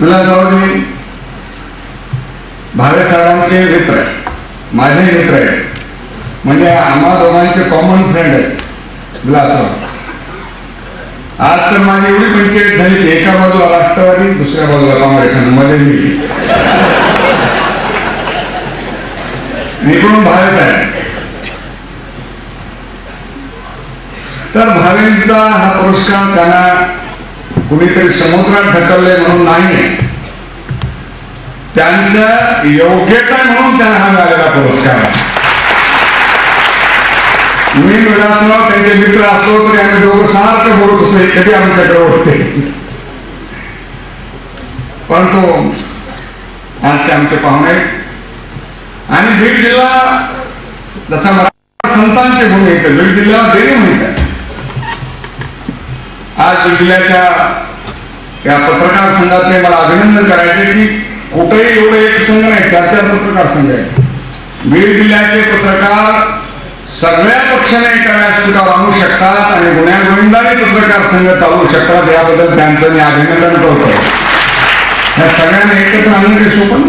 विलासरावजी भावे साहेबांचे मित्र आहे माझे मित्र आहे म्हणजे आम्हा दोघांचे कॉमन फ्रेंड आहेत. विलासराव आज तर माझी एवढी पंचायत झाली की एका बाजूला राष्ट्रवादी दुसऱ्या बाजूला काँग्रेस मध्ये मी. निकडून भावेच आहे. तर भावेंचा हा पुरस्कार त्यांना कुणीतरी समुद्रात ढकलले म्हणून नाही. त्यांच्या योग्यता म्हणून त्यांना हा मिळालेला पुरस्कार. मी विलासराव त्यांचे मित्र असलो तरी आम्ही दोघं सारखं बोलत होतो हे कधी आमच्याकडे होते? परंतु आज ते आमचे पाहुणे आणि बीड जिल्हा जसा मराठा संतांचे भूमी बीड जिल्ह्याला जरी जिल्ह्याच्या या पत्रकार संघाचे मला अभिनंदन करायचे की कुठेही एवढे एक संघ नाही चार चार पत्रकार संघ आहेत. बीड जिल्ह्याचे पत्रकार सगळ्या पक्षाने एका व्यासपीठावर आणू शकतात आणि गुन्ह्या गोविंदाने पत्रकार संघ चालवू शकतात याबद्दल त्यांचं मी अभिनंदन करतो. या सगळ्यांना एकत्र आणणं काही सोपं